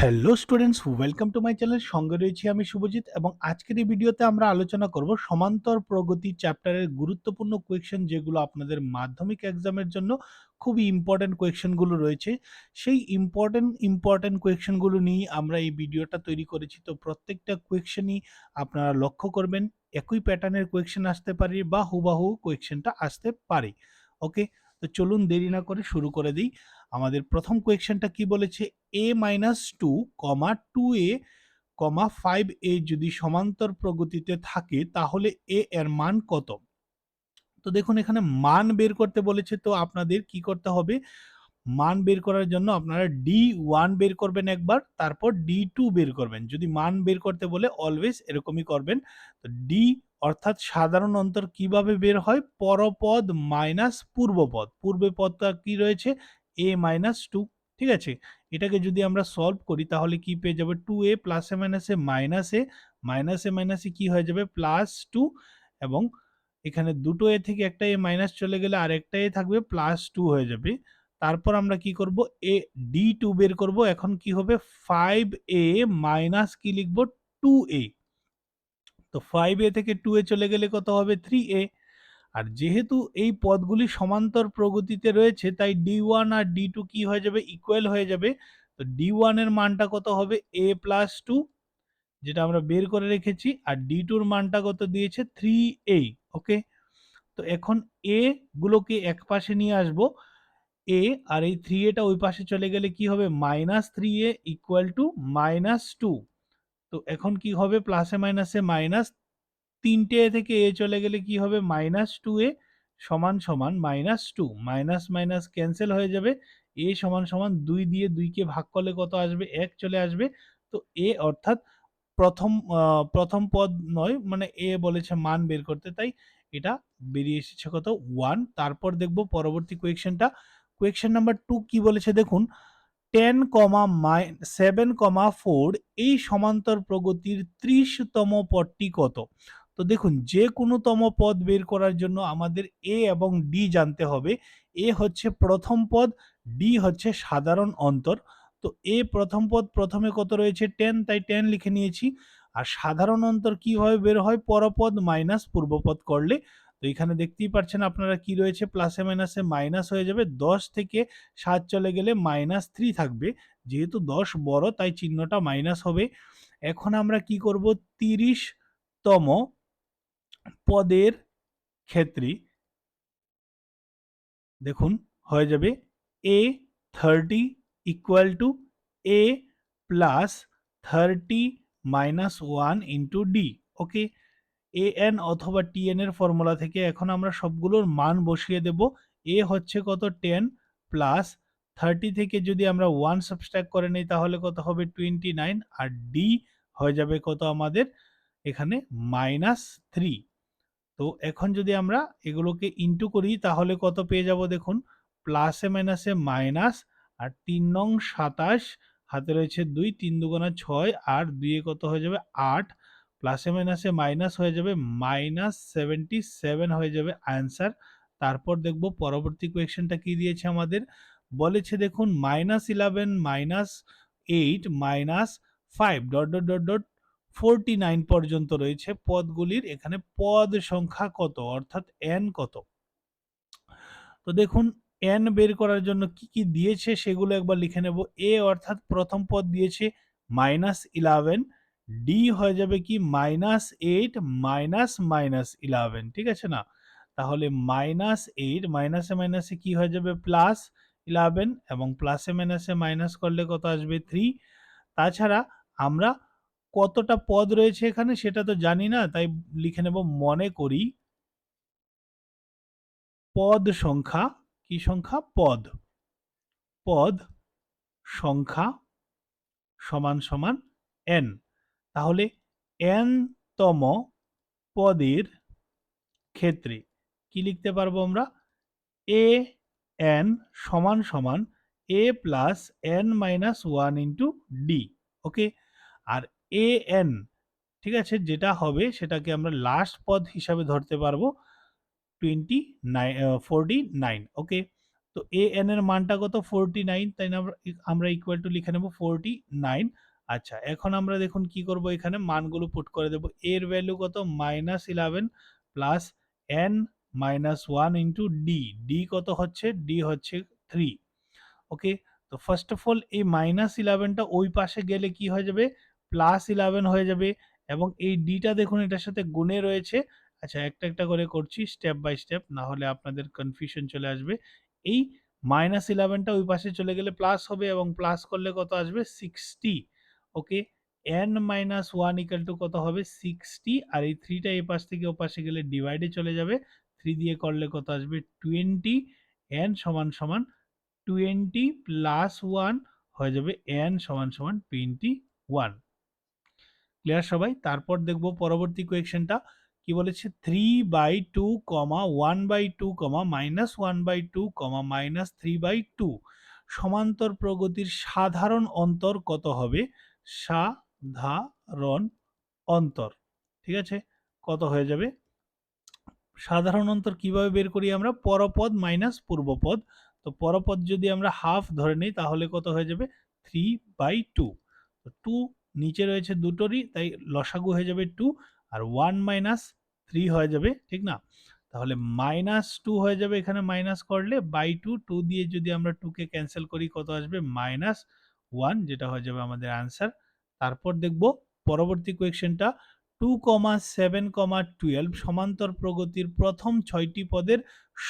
Hello students welcome to my channel সঙ্গে রয়েছি আমি শুভজিৎ এবং আজকের এই ভিডিওতে আমরা আলোচনা করব সমান্তর প্রগতি চ্যাপ্টারের গুরুত্বপূর্ণ কোয়েকশন যেগুলো আপনাদের মাধ্যমিক এক্সামের জন্য খুবই ইম্পর্টেন্ট কোয়েকশনগুলো রয়েছে। সেই ইম্পর্টেন্ট ইম্পর্টেন্ট কোয়েকশনগুলো নিয়ে আমরা এই ভিডিওটা তৈরি করেছি। তো প্রত্যেকটা কোয়েকশনই আপনারা লক্ষ্য করবেন, একই প্যাটার্নের কোয়েকশন আসতে পারে বা হুবাহু কোয়েকশনটা আসতে পারে। ওকে তো চলুন দেরি না করে শুরু করে দিই। আমাদের প্রথম কোয়েকশনটা কি বলেছে? A minus two comma two a comma five a যদি সমান্তর প্রগতিতে থাকে, তাহলে এ এর মান কত? তো দেখুন, এখানে মান বের করতে বলেছে, তো আপনাদের কি করতে হবে? মান বের করার জন্য আপনারা ডি ওয়ান বের করবেন একবার, তারপর ডি টু বের করবেন। যদি মান বের করতে বলে অলওয়েজ এরকমই করবেন, তো ডি অর্থাৎ সাধারণ অন্তর কীভাবে বের হয়? পরপদ মাইনাস পূর্বপদ। পূর্বে পদটা কি রয়েছে? এ মাইনাস টু ঠিক আছে? এটাকে যদি আমরা সলভ করি, তাহলে কি পেয়ে যাবে? টু এ প্লাসে মাইনাসে মাইনাসে মাইনাসে মাইনাসে কি হয়ে যাবে? প্লাস টু এবং এখানে দুটো এ থেকে একটা এ মাইনাস চলে গেলে আরেকটা এ থাকবে প্লাস টু হয়ে যাবে। তারপর আমরা কি করব? এ ডি টু বের করব। এখন কি হবে? ফাইভ এ মাইনাস কি লিখব? টু এ তো ফাইভ এ থেকে টু এ চলে গেলে কত হবে? থ্রি এ আর যেহেতু এই পদগুলি সমান্তর প্রগতিতে রয়েছে, তাই ডি ওয়ান আর ডি টু কি হয়ে যাবে? ইকুয়াল হয়ে যাবে। তো ডি ওয়ানের মানটা কত হবে? এ প্লাস টু যেটা আমরা বের করে রেখেছি। আর ডি টুর মানটা কত দিয়েছে? থ্রি এ ওকে তো এখন এ গুলোকে এক পাশে নিয়ে আসব। এ আর এই থ্রি এটা ওই পাশে চলে গেলে কি হবে? Minus three a equal to minus two তো এখন কি হবে? প্লাসে মাইনাসে মাইনাস তিনটে এ থেকে এ চলে গেলে কি হবে? মাইনাস টু এ সমান সমান minus two minus minus cancel হয়ে যাবে। এ সমান সমান দুই দিয়ে দুইকে ভাগ করলে কত আসবে? এক চলে আসবে। তো এ অর্থাৎ প্রথম প্রথম পদ নয় মানে এ বলেছে মান বের করতে। তাই এটা বেরিয়ে এসেছে কত? ওয়ান তারপর দেখব পরবর্তী কোয়েকশনটা কোয়েকশন নাম্বার টু কি বলেছে? দেখুন টেন কমা মাই সেভেন কমা ফোর এই সমান্তর প্রগতির ত্রিশতম পদটি কত? তো দেখুন যে কোনোতম পদ বের করার জন্য আমাদের এ এবং ডি জানতে হবে। এ হচ্ছে প্রথম পদ ডি হচ্ছে সাধারণ অন্তর। তো এ প্রথম পদ প্রথমে কত রয়েছে? টেন, তাই টেন লিখে নিয়েছি। আর সাধারণ অন্তর কীভাবে বের হয়? পরপদ মাইনাস পূর্বপদ করলে। তো এখানে দেখতেই পাচ্ছেন আপনারা কি রয়েছে? প্লাসে মাইনাসে মাইনাস হয়ে যাবে। দশ থেকে সাত চলে গেলে মাইনাস থ্রি থাকবে। যেহেতু দশ বড়, তাই চিহ্নটা মাইনাস হবে। এখন আমরা কি করব? তিরিশতম পদের ক্ষেত্রে দেখুন, হয়ে যাবে a thirty equal to a plus thirty minus one into d okay a n অথবা টি এন এর ফর্মুলা থেকে এখন আমরা সবগুলোর মান বসিয়ে দেব। এ হচ্ছে কত? টেন প্লাস থার্টি থেকে যদি আমরা ওয়ান সাবস্ট্রাক্ট করে নিই, তাহলে কত হবে? টোয়েন্টি নাইন আর ডি হয়ে যাবে কত আমাদের? এখানে মাইনাস থ্রি তো এখন যদি আমরা এগুলোকে ইন্টু করি, তাহলে কত পেয়ে যাব দেখুন? প্লাসে মাইনাসে মাইনাস আর তিন নং সাতাশ, হাতে রয়েছে দুই, তিন দুগুণা ছয়, আর দুইয়ে কত হয়ে যাবে? আট। প্লাসে মাইনাসে মাইনাস হয়ে যাবে মাইনাস সেভেন্টি সেভেন হয়ে যাবে অ্যান্সার তারপর দেখব পরবর্তী কোয়েকশনটা কি দিয়েছে আমাদের? বলেছে দেখুন minus eleven minus eight minus five dot dot dot dot forty nine পর্যন্ত রয়েছে পদগুলির, এখানে পদ সংখ্যা কত? অর্থাৎ এন কত? তো দেখুন এন বের করার জন্য কি কি দিয়েছে সেগুলো একবার লিখে নেব। এ অর্থাৎ প্রথম পদ দিয়েছে মাইনাস ইলেভেন ডি হয়ে যাবে কি minus eight minus minus eleven ঠিক আছে না? তাহলে মাইনাস এইট মাইনাসে মাইনাসে কি হয়ে যাবে? প্লাস ইলেভেন এবং প্লাসে মাইনাসে মাইনাস করলে কত আসবে? থ্রি তাছাড়া আমরা কতটা পদ রয়েছে এখানে সেটা তো জানি না, তাই লিখে নেব মনে করি। পদ সংখ্যা, কি সংখ্যা? পদ। পদ সংখ্যা সমান সমান এন তাহলে এন তম পদের ক্ষেত্রে কি লিখতে পারব আমরা? এ এন সমান সমান a plus n minus one into d okay R a n ঠিক আছে? যেটা হবে সেটাকে আমরা লাস্ট পদ হিসাবে ধরতে পারব twenty nine forty nine okay তো এ এন এর মানটা কত? ফোরটি নাইন তাই না? আমরা ইকুয়াল টু লিখে নেব ফোরটি নাইন আচ্ছা এখন আমরা দেখুন কি করব এখানে? মানগুলো পুট করে দেব। এর ভ্যালু কত? Minus eleven plus n minus one into d d কত হচ্ছে? ডি হচ্ছে থ্রি ওকে তো ফার্স্ট অফ অল এই মাইনাস ইলেভেনটা ওই পাশে গেলে কি হয়ে যাবে? প্লাস ইলেভেন হয়ে যাবে এবং এই ডিটা দেখুন, এটার সাথে গুণে রয়েছে। আচ্ছা একটা একটা করে করছি স্টেপ বাই স্টেপ না হলে আপনাদের কনফিউশন চলে আসবে। এই মাইনাস ইলেভেনটা ওই পাশে চলে গেলে প্লাস হবে এবং প্লাস করলে কত আসবে? Sixty okay n minus one equal to কত হবে? সিক্সটি আর এই থ্রিটা এই পাশ থেকে ও পাশে গেলে ডিভাইডে চলে যাবে। থ্রি দিয়ে করলে কত আসবে? টোয়েন্টি এন সমান সমান টোয়েন্টি প্লাস ওয়ান হয়ে যাবে এন সমান সমান টোয়েন্টি ওয়ান ক্লিয়ার সবাই? তারপর দেখব পরবর্তী কোয়েকশনটা কি বলেছে? Three by two comma one by two comma minus one by two comma minus three by two সমান্তর প্রগতির সাধারণ অন্তর কত হবে? সাধারণ অন্তর। ঠিক আছে? কত হয়ে যাবে? সাধারণ অন্তর কীভাবে বের করি আমরা? পরপদ মাইনাস পূর্বপদ। তো পরপদ যদি আমরা হাফ ধরে নিই, তাহলে কত হয়ে যাবে? থ্রি বাই টু টু নিচে রয়েছে দুটোরই, তাই লসাগু হয়ে যাবে টু আর ওয়ান মাইনাস থ্রি হয়ে যাবে, ঠিক না? তাহলে মাইনাস টু হয়ে যাবে এখানে মাইনাস করলে বাই টু টু দিয়ে যদি আমরা টুকে ক্যান্সেল করি, কত আসবে? মাইনাস ওয়ান যেটা হয়ে যাবে আমাদের আনসার তারপর দেখব পরবর্তী কোয়েকশনটা two comma seven comma twelve সমান্তর প্রগতির প্রথম ছয়টি পদের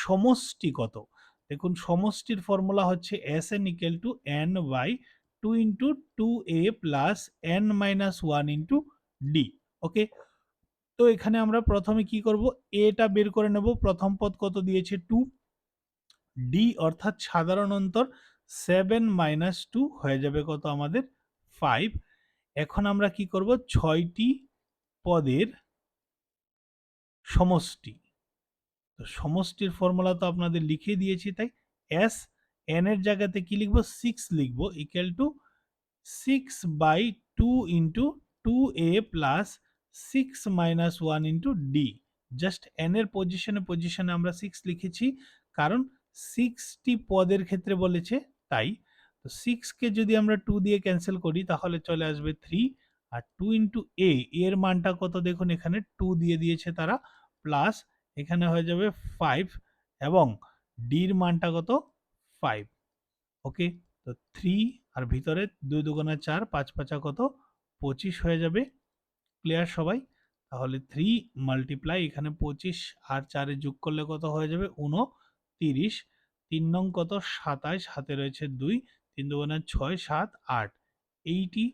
সমষ্টি কত? দেখুন, সমষ্টির ফর্মুলা হচ্ছে s n equal to n by two into two a plus n minus one into d okay তো এখানে আমরা প্রথমে কি করব? এটা বের করে নেব। প্রথম পদ কত দিয়েছে? টু ডি অর্থাৎ সাধারণ অন্তর সেভেন মাইনাস টু হয়ে যাবে কত আমাদের ফাইভ এখন আমরা কি করব? ছয়টি পদের সমষ্টি। তো সমষ্টির ফর্মুলা তো আপনাদের লিখে দিয়েছি, তাই এস এন এর জায়গাতে কি লিখব? সিক্স লিখব equal to six by two into two a plus six minus one into d just n এর পজিশনে পজিশনে আমরা সিক্স লিখেছি, কারণ সিক্সটি পদের ক্ষেত্রে বলেছে, তাই। তো সিক্সকে যদি আমরা টু দিয়ে ক্যান্সেল করি, তাহলে চলে আসবে থ্রি আর টু ইন্টু এ এর মানটা কত দেখুন, এখানে টু দিয়ে দিয়েছে তারা প্লাস এখানে হয়ে যাবে ফাইভ এবং ডির মানটা কত? ফাইভ ওকে তো থ্রি আর ভিতরে দুই দুগুণা চার, পাঁচ পাঁচা কত? পঁচিশ হয়ে যাবে। ক্লিয়ার সবাই? তাহলে থ্রি মাল্টিপ্লাই এখানে পঁচিশ আর চারে যোগ করলে কত হয়ে যাবে? উনো তিরিশ তিন নং কত? সাতাইশ হাতে রয়েছে দুই। তিন দুগুণা ছয়, সাত, আট। এইটি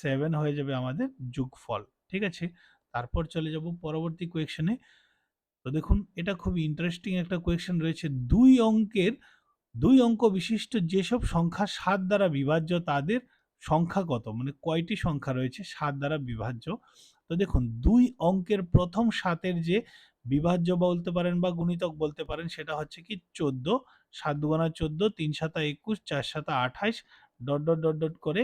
সেভেন হয়ে যাবে আমাদের যোগফল, ঠিক আছে? তারপর চলে যাব পরবর্তী কোয়েকশনে তো দেখুন, এটা খুব ইন্টারেস্টিং একটা কোয়েকশন রয়েছে। দুই অঙ্কের দুই অঙ্ক বিশিষ্ট যেসব সংখ্যা সাত দ্বারা বিভাজ্য, তাদের সংখ্যা কত? মানে কয়টি সংখ্যা রয়েছে সাত দ্বারা বিভাজ্য? তো দেখুন, দুই অঙ্কের প্রথম সাতের যে বিভাজ্য বলতে পারেন বা গুণিতক বলতে পারেন, সেটা হচ্ছে কি চোদ্দ। সাত দুগুণা চোদ্দ, তিন সাতা একুশ, চার সাতা আঠাইশ ডট ডট ডট ডট করে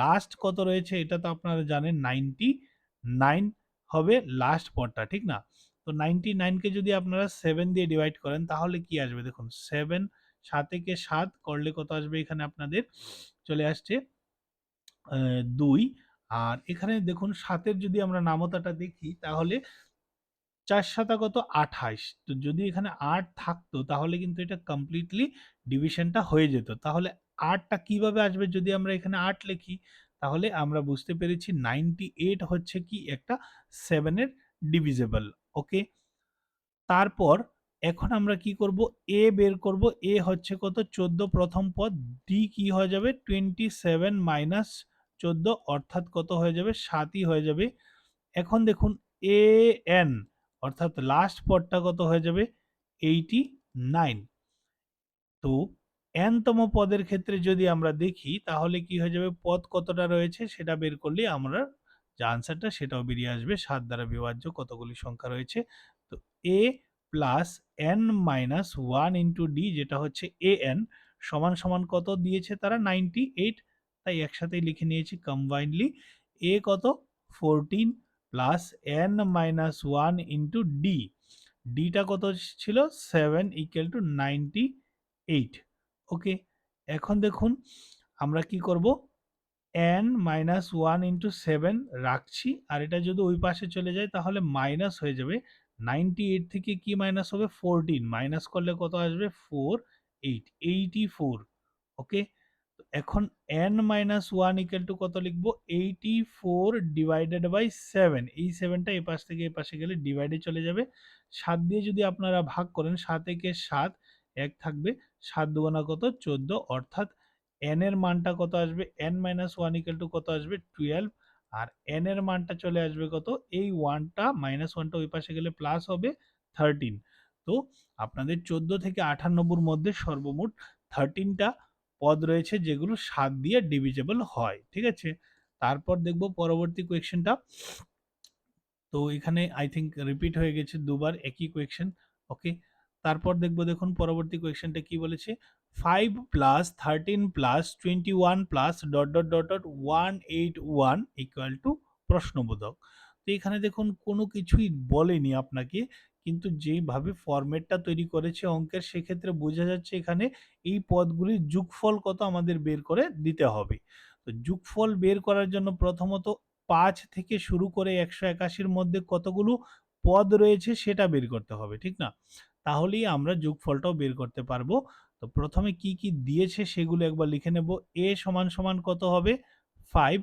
লাস্ট কত রয়েছে? এটা তো আপনারা জানেন নাইনটি নাইন হবে লাস্ট পদটা, ঠিক না? তো নাইনটি নাইনকে যদি আপনারা সেভেন দিয়ে ডিভাইড করেন, তাহলে কি আসবে? দেখুন সেভেন সাতেকে সাত করলে কত আসবে? এখানে আপনাদের চলে আসছে দুই। আর এখানে দেখুন সাতের যদি আমরা নামতাটা দেখি, তাহলে চার সাতা কত? আঠাইশ তো যদি এখানে আট থাকতো, তাহলে কিন্তু এটা কমপ্লিটলি ডিভিশনটা হয়ে যেত। তাহলে আটটা কীভাবে আসবে? যদি আমরা এখানে আট লিখি, তাহলে আমরা বুঝতে পেরেছি নাইনটি এইট হচ্ছে কি? একটা সেভেনের ডিভিজেবল ওকে তারপর এখন আমরা কি করব? এ বের করব। এ হচ্ছে কত? চোদ্দ। প্রথম পদ ডি কি হয়ে যাবে? টোয়েন্টি সেভেন মাইনাস চোদ্দ অর্থাৎ কত হয়ে যাবে? সাতই হয়ে যাবে। এখন দেখুন এ এন অর্থাৎ লাস্ট পদটা কত হয়ে যাবে? এইটি নাইন তো এনতম পদের ক্ষেত্রে যদি আমরা দেখি, তাহলে কি হয়ে যাবে? পদ কতটা রয়েছে? সেটা বের করলে আমরা যে আনসারটা সেটাও বেরিয়ে আসবে। সাত দ্বারা বিভাজ্য কতগুলি সংখ্যা রয়েছে? তো a plus n minus one into d যেটা হচ্ছে এ এন সমান সমান কত দিয়েছে তারা? নাইনটি এইট তাই একসাথেই লিখে নিয়েছি কম্বাইন্ডলি এ কত? Fourteen plus n minus one into d ডিটা কত ছিল? Seven equal to ninety eight okay এখন দেখুন, আমরা কি করব? N minus one into seven রাখছি। আর এটা যদি ওই পাশে চলে যায়, তাহলে মাইনাস হয়ে যাবে নাইনটি এইট থেকে কি মাইনাস হবে? ফোরটিন মাইনাস করলে কত আসবে? Four eight eighty four okay এখন n minus one equal to কত লিখব? Eighty four divided by seven এই সেভেনটা এই পাশ থেকে এই পাশে গেলে ডিভাইডে চলে যাবে। সাত দিয়ে যদি আপনারা ভাগ করেন, সাত একে সাত, এক থাকবে, সাত দুগুণা কত? চোদ্দ, অর্থাৎ এন এর মানটা কত আসবে? N minus one equal to কত আসবে? টুয়েলভ আর এন এর মানটা চলে আসবে কত? এই ওয়ানটা মাইনাস ওয়ানটা ওই পাশে গেলে প্লাস হবে থার্টিন তো আপনাদের চোদ্দ থেকে আটানব্বইর মধ্যে সর্বমোট থার্টিনটা পদ রয়েছে যেগুলো সাত দিয়ে ডিভিজেবল হয়, ঠিক আছে? তারপর দেখব পরবর্তী কোয়েকশনটা তো এখানে আই থিঙ্ক রিপিট হয়ে গেছে দুবার, একই কোয়েকশন ওকে তারপর দেখব দেখুন পরবর্তী কোয়েকশনটা কি বলেছে? Five plus thirteen plus twenty one plus dot dot dot dot one eight one equal to প্রশ্নবোধক। তো এখানে দেখুন কোনো কিছুই বলেনি আপনাকে, কিন্তু যেভাবে ফরম্যাটটা তৈরি করেছে অঙ্কের, সেক্ষেত্রে বোঝা যাচ্ছে এখানে এই পদগুলির যুগফল কত আমাদের বের করে দিতে হবে। তো যুগফল বের করার জন্য প্রথমত পাঁচ থেকে শুরু করে একশো একাশির মধ্যে কতগুলো পদ রয়েছে সেটা বের করতে হবে, ঠিক না? তাহলেই আমরা যোগফলটাও বের করতে পারব। তো প্রথমে কি কি দিয়েছে সেগুলো একবার লিখে নেব। এ সমান সমান কত হবে? ফাইভ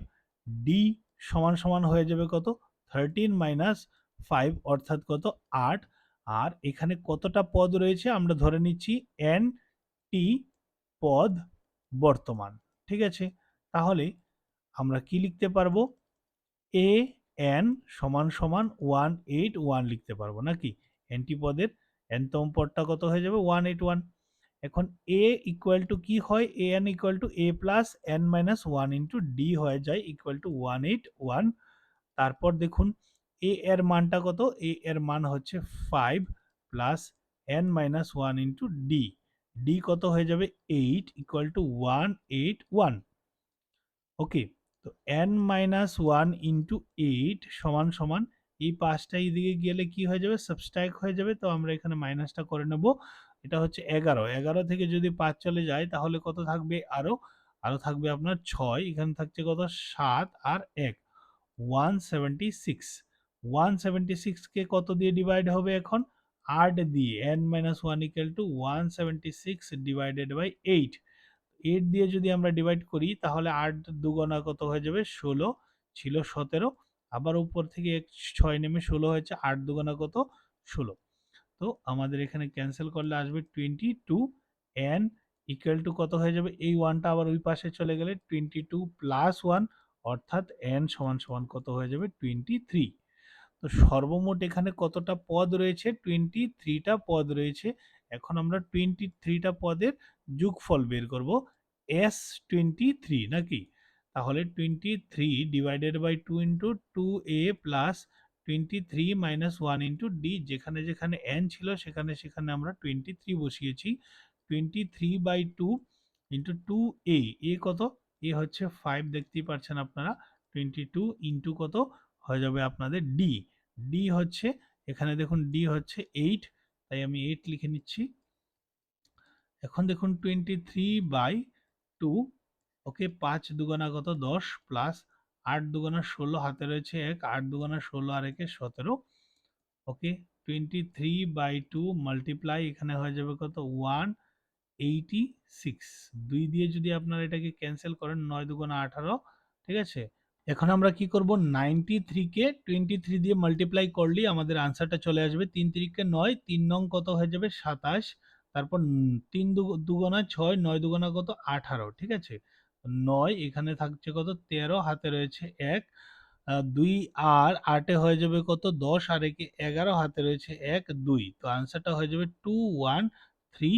ডি সমান সমান হয়ে যাবে কত? থার্টিন মাইনাস ফাইভ অর্থাৎ কত? আট। আর এখানে কতটা পদ রয়েছে আমরা ধরে নিচ্ছি এন টি পদ বর্তমান। ঠিক আছে? তাহলে আমরা কি লিখতে পারব? এ এন সমান সমান ওয়ান এইট ওয়ান লিখতে পারব নাকি? এনটি পদের এনতম পদটা কত হয়ে যাবে? ওয়ান এইট ওয়ান এখন এ ইকুয়াল টু কি হয়? A n equal to a plus n minus one into d হয়ে যায় equal to one eight one তারপর দেখুন এ এর মানটা কত? এ এর মান হচ্ছে five plus n minus one into d d কত হয়ে যাবে? Eight equal to one eight one okay তো n minus one into eight সমান সমান এই পাঁচটা এইদিকে গেলে কি হয়ে যাবে? সাবস্ট্রাইক হয়ে যাবে। তো আমরা এখানে মাইনাসটা করে নেব। এটা হচ্ছে এগারো। এগারো থেকে যদি পাঁচ চলে যায়, তাহলে কত থাকবে? আরও আরও থাকবে আপনার ছয়। এখানে থাকছে কত? সাত আর এক। One seventy six one seventy সিক্সকে কত দিয়ে ডিভাইড হবে এখন? আট দিয়ে। N minus one equal to one seventy six divided by eight eight দিয়ে যদি আমরা ডিভাইড করি, তাহলে আট দুগোনা কত হয়ে যাবে? ষোলো। ছিল সতেরো। আবার উপর থেকে ছয় নেমে ষোলো হয়েছে, আট দুগোনা কত? ষোলো। তো আমাদের এখানে ক্যান্সেল করলে আসবে twenty two n equal to কত হয়ে যাবে? এই ওয়ানটা আবার ওই পাশে চলে গেলে টোয়েন্টি টু প্লাস ওয়ান অর্থাৎ এন সমান সমান কত হয়ে যাবে? টোয়েন্টি থ্রি তো সর্বমোট এখানে কতটা পদ রয়েছে? টোয়েন্টি থ্রিটা পদ রয়েছে। এখন আমরা টোয়েন্টি থ্রিটা পদের যোগফল বের করব। এস টোয়েন্টি থ্রি নাকি? তাহলে twenty three divided by two into two a plus twenty three minus one into d যেখানে যেখানে এন ছিল, সেখানে সেখানে আমরা টোয়েন্টি থ্রি বসিয়েছি। Twenty three by two into two a a কত? এ হচ্ছে ফাইভ দেখতেই পাচ্ছেন আপনারা। টোয়েন্টি টু ইন্টু কত? হয়ে যাবে আপনাদের ডি ডি হচ্ছে, এখানে দেখুন ডি হচ্ছে এইট তাই আমি এইট লিখে নিচ্ছি। এখন দেখুন twenty three by two okay পাঁচ দুগানা কত? দশ প্লাস আট দুগানা ষোলো হাতে রয়েছে এক, আট দুগানা ষোলো আর একে সতেরো। Okay twenty three by two multiply এখানে হয়ে যাবে কত? ওয়ান এইটি সিক্স দুই দিয়ে যদি আপনারা এটাকে ক্যান্সেল করেন, নয় দুগুণা আঠারো, ঠিক আছে? এখন আমরা কি করব? নাইনটি থ্রিকে টোয়েন্টি থ্রি দিয়ে মাল্টিপ্লাই করলেই আমাদের আনসারটা চলে আসবে। তিন তিরিকে নয়, তিন নং কত হয়ে যাবে? সাতাশ। তারপর তিন দুগুণা ছয়, নয় দুগুণা কত? আঠারো, ঠিক আছে? নয়, এখানে থাকছে কত? তেরো, হাতে রয়েছে এক। দুই আর, আটে হয়ে যাবে কত? দশ, আর একে এগারো, হাতে রয়েছে এক, দুই। তো আনসারটা হয়ে যাবে টু ওয়ান থ্রি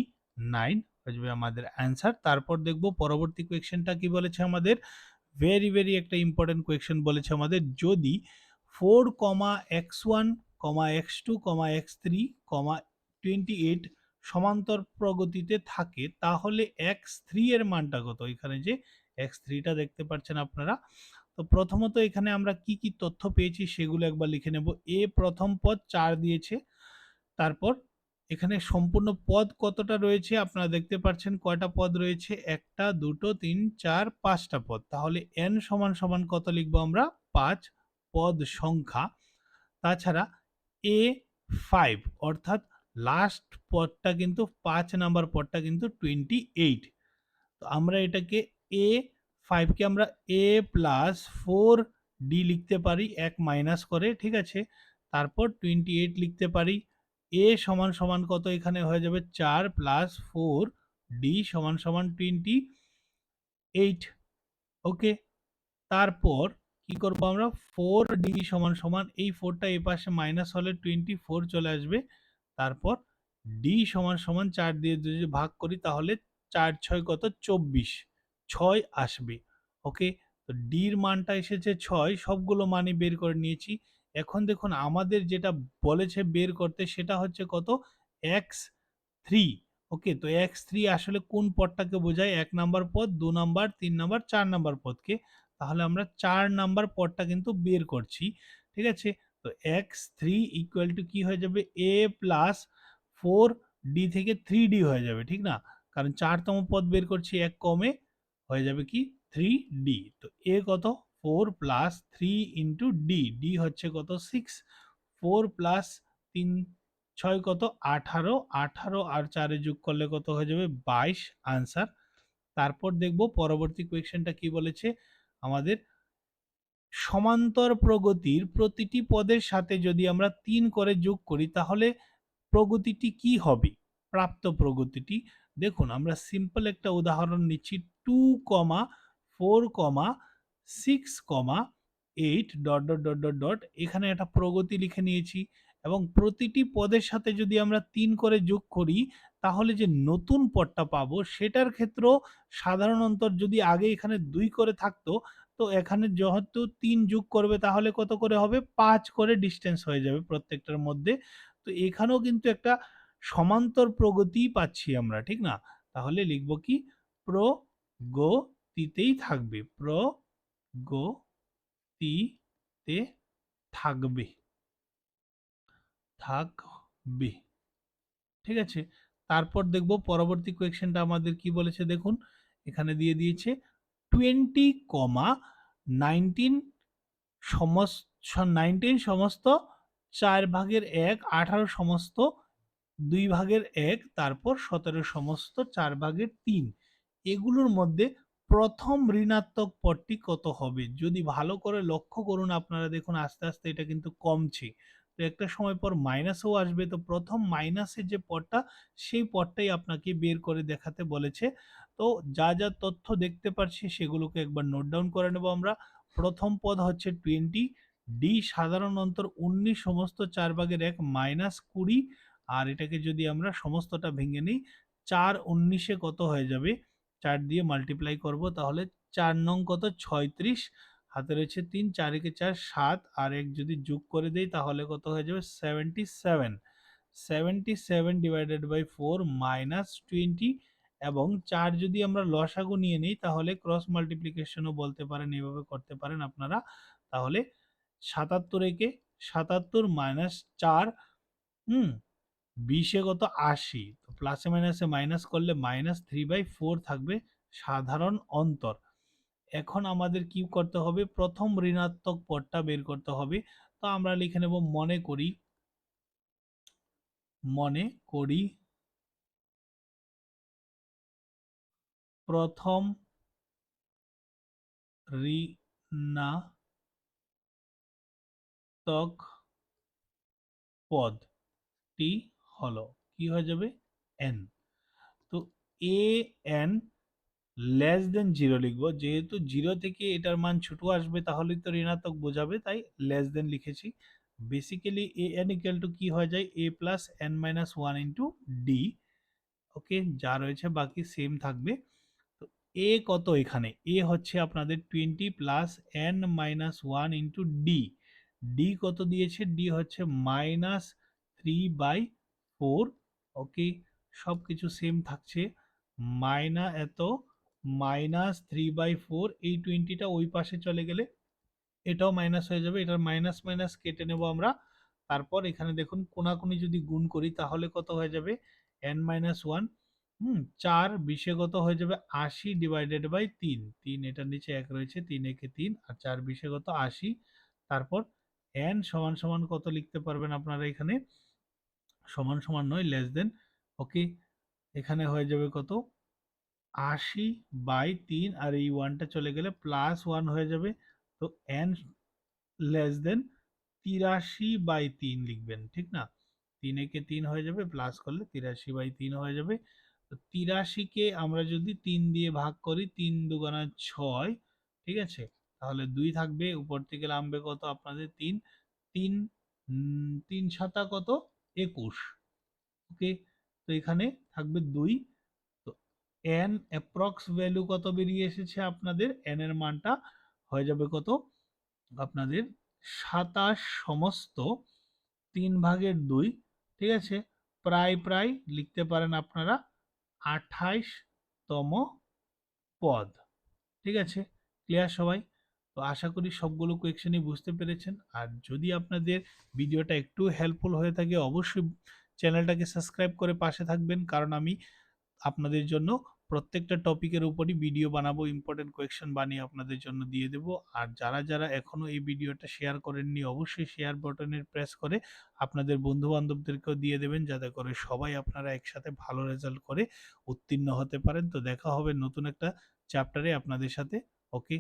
নাইন হয়ে যাবে আমাদের অ্যান্সার তারপর দেখব পরবর্তী কোয়েকশনটা কি বলেছে আমাদের? ভেরি ভেরি একটা ইম্পর্টেন্ট কোয়েকশন বলেছে আমাদের। যদি four comma x one comma x two comma x three comma twenty eight সমান্তর প্রগতিতে থাকে, তাহলে এক্স থ্রি এর মানটা কত? এখানে যে এক্স থ্রিটা দেখতে পাচ্ছেন আপনারা। তো প্রথমত এখানে আমরা কি কি তথ্য পেয়েছি সেগুলো একবার লিখে নেব। এ প্রথম পদ চার দিয়েছে। তারপর এখানে সম্পূর্ণ পদ কতটা রয়েছে আপনারা দেখতে পাচ্ছেন কয়টা পদ রয়েছে? একটা, দুটো, তিন, চার, পাঁচটা পদ। তাহলে এন সমান সমান কত লিখব আমরা? পাঁচ পদ সংখ্যা। তাছাড়া এ ফাইভ অর্থাৎ লাস্ট পদটা কিন্তু, পাঁচ নাম্বার পদটা কিন্তু টোয়েন্টি এইট তো আমরা এটাকে এ ফাইভকে আমরা এ প্লাস ফোর ডি লিখতে পারি, এক মাইনাস করে, ঠিক আছে? তারপর টোয়েন্টি এইট লিখতে পারি এ সমান সমান কত এখানে হয়ে যাবে? চার প্লাস ফোর ডি সমান সমান টোয়েন্টি এইট ওকে তারপর কি করব আমরা? ফোর ডি সমান সমান, এই ফোরটা এ পাশে মাইনাস হলে টোয়েন্টি ফোর চলে আসবে। তারপর ডি সমান সমান চার দিয়ে যদি ভাগ করি, তাহলে চার ছয় কত? চব্বিশ। ছয় আসবে। ওকে? তো ডির মানটা এসেছে ছয়, সবগুলো মানই বের করে নিয়েছি। এখন দেখুন, আমাদের যেটা বলেছে বের করতে সেটা হচ্ছে কত? X three okay? তো এক্স থ্রি আসলে কোন পদটাকে বোঝায়? এক নাম্বার পদ, দু নাম্বার, তিন নাম্বার, চার নাম্বার পদকে। তাহলে আমরা চার নাম্বার পদটা কিন্তু বের করছি, ঠিক আছে? তো এক্স থ্রি ইকুয়াল টু কি হয়ে যাবে? এ প্লাস ফোর ডি থেকে থ্রি ডি হয়ে যাবে, ঠিক না? কারণ চারতম পদ বের করছি এক কমে হয়ে যাবে কি? থ্রি ডি তো এ কত? Four plus three into d d হচ্ছে কত? সিক্স ফোর প্লাস তিন, ছয় কত? আঠারো। আঠারো আর চারে যোগ করলে কত হয়ে যাবে? বাইশ। আনসার তারপর দেখব পরবর্তী কোয়েশ্চেনটা কি বলেছে? আমাদের সমান্তর প্রগতির প্রতিটি পদের সাথে যদি আমরা তিন করে যোগ করি, তাহলে প্রগতিটি কি হবে? প্রাপ্ত প্রগতিটি। দেখুন, আমরা সিম্পল একটা উদাহরণ নিচ্ছি। Two comma four comma six comma eight dot dot dot dot dot এখানে একটা প্রগতি লিখে নিয়েছি এবং প্রতিটি পদের সাথে যদি আমরা তিন করে যোগ করি, তাহলে যে নতুন পদটা পাবো সেটার ক্ষেত্রেও সাধারণত যদি আগে এখানে দুই করে থাকতো, তো এখানে যেহেতু তিন যোগ করবে তাহলে কত করে হবে? পাঁচ করে ডিস্টেন্স হয়ে যাবে প্রত্যেকটার মধ্যে। তো এখানেও কিন্তু একটা সমান্তর প্রগতি পাচ্ছি আমরা, ঠিক না? তাহলে লিখব কি? প্রগতিতেই থাকবে, প্রগতিতে থাকবে। থাকবে। ঠিক আছে? তারপর দেখব পরবর্তী কোয়েশ্চেনটা আমাদের কি বলেছে দেখুন। এখানে দিয়ে দিয়েছে টোয়েন্টি কমা নাইনটিন সমস্ত নাইনটিন সমস্ত, চার ভাগের এক, আঠারো সমস্ত, দুই ভাগের এক, তারপর সতেরো সমস্ত, চার ভাগের তিন। এগুলোর মধ্যে প্রথম ঋণাত্মক পদটি কত হবে? যদি ভালো করে লক্ষ্য করুন আপনারা, দেখুন আস্তে আস্তে এটা কিন্তু কমছে। তো একটা সময় পর মাইনাসও আসবে, তো প্রথম মাইনাসের যে পদটা, সেই পদটাই আপনাকে বের করে দেখাতে বলেছে। তো যা যা তথ্য দেখতে পাচ্ছি সেগুলোকে একবার নোট ডাউন করে নেব আমরা। প্রথম পদ হচ্ছে টোয়েন্টি ডি সাধারণ অন্তর উনিশ, সমস্ত চার ভাগের এক মাইনাস কুড়ি, আর এটাকে যদি আমরা সমস্তটা ভেঙে নিই, চার উনিশে কত হয়ে যাবে? চার দিয়ে মাল্টিপ্লাই করব, তাহলে চার নং কত? ছয়ত্রিশ। হাতে রয়েছে তিন চারিকে চার, সাত। আর এক যদি যোগ করে দেই, তাহলে কত হয়ে যাবে? Seventy seven seventy seven divided by four minus twenty এবং চার যদি আমরা লসাগু নিয়ে নিই, তাহলে ক্রস মাল্টিপ্লিকেশনও বলতে পারেন, এভাবে করতে পারেন আপনারা। তাহলে সাতাত্তর একে সাতাত্তর মাইনাস চার, হুম বিশে কত আশি। তো প্লাসে মাইনাসে মাইনাস করলে মাইনাস থ্রি বাই ফোর থাকবে সাধারণ অন্তর। এখন আমাদের কি করতে হবে? প্রথম ঋণাত্মক পদটা বের করতে হবে। তো আমরা লিখে নেব মনে করি মনে করি প্রথম ঋণাত্মক পদটি হলো। কি হয়ে যাবে? এন তো a n less than zero লিখব। যেহেতু জিরো থেকে এটার মান ছোট আসবে তাহলে তো ঋণাত্মক বোঝাবে, তাই লেস দেন লিখেছি। Basically a n equal to কি হয়ে যায়? A plus n minus one into d okay যা রয়েছে, বাকি সেম থাকবে। তো এ কত এখানে? এ হচ্ছে আপনাদের twenty plus n minus one into d d কত দিয়েছে? ডি হচ্ছে minus three by four okay সব কিছু সেম থাকছে। মাইনা এত, মাইনাস থ্রি বাই ফোর এই টোয়েন্টিটা ওই পাশে চলে গেলে এটাও মাইনাস হয়ে যাবে। এটার মাইনাস মাইনাস কেটে নেব আমরা। তারপর এখানে দেখুন, কোনাকুনি যদি গুণ করি, তাহলে কত হয়ে যাবে? এন মাইনাস ওয়ান হুম, চার বিশে কত হয়ে যাবে আশি ডিভাইডেড বাই তিন। তিন এটার নিচে এক রয়েছে, তিন একে তিন, আর চার বিশে কত আশি। তারপর এন সমান সমান কত লিখতে পারবেন আপনারা এখানে? সমান সমান নয় লেস দেন ওকে এখানে হয়ে যাবে কত? আশি বাই তিন, আর এই ওয়ানটা চলে গেলে প্লাস ওয়ান হয়ে যাবে। তো এন লেস দেন তিরাশি বাই তিন লিখবেন, ঠিক না? তিন একে তিন হয়ে যাবে প্লাস করলে তিরাশি বাই তিন হয়ে যাবে। তো তিরাশিকে আমরা যদি তিন দিয়ে ভাগ করি, তিন দুগানা ছয়, ঠিক আছে? তাহলে দুই থাকবে, উপর থেকে নামবে কত আপনাদের? তিন। তিন তিন সাতা কত? একুশ ওকে তো এখানে থাকবে দুই, তো এন অ্যাপ্রক্স ভ্যালু কত বেরিয়ে এসেছে আপনাদের? এন এর মানটা হয়ে যাবে কত? আপনাদের সাতাশ সমস্ত তিন ভাগের দুই, ঠিক আছে? প্রায় প্রায় লিখতে পারেন আপনারা আঠাইশতম পদ, ঠিক আছে? ক্লিয়ার সবাই? তো আশা করি সবগুলো কোয়েকশনই বুঝতে পেরেছেন। আর যদি আপনাদের ভিডিওটা একটু হেল্পফুল হয়ে থাকে, অবশ্যই চ্যানেলটাকে সাবস্ক্রাইব করে পাশে থাকবেন। কারণ আমি আপনাদের জন্য প্রত্যেকটা টপিকের উপরই ভিডিও বানাবো ইম্পর্টেন্ট কোয়েকশন বানিয়ে আপনাদের জন্য দিয়ে দেব। আর যারা যারা এখনও এই ভিডিওটা শেয়ার করেননি, অবশ্যই শেয়ার বাটনের প্রেস করে আপনাদের বন্ধু বান্ধবদেরকেও দিয়ে দেবেন, যাতে করে সবাই আপনারা একসাথে ভালো রেজাল্ট করে উত্তীর্ণ হতে পারেন। তো দেখা হবে নতুন একটা চ্যাপ্টারে আপনাদের সাথে। ওকে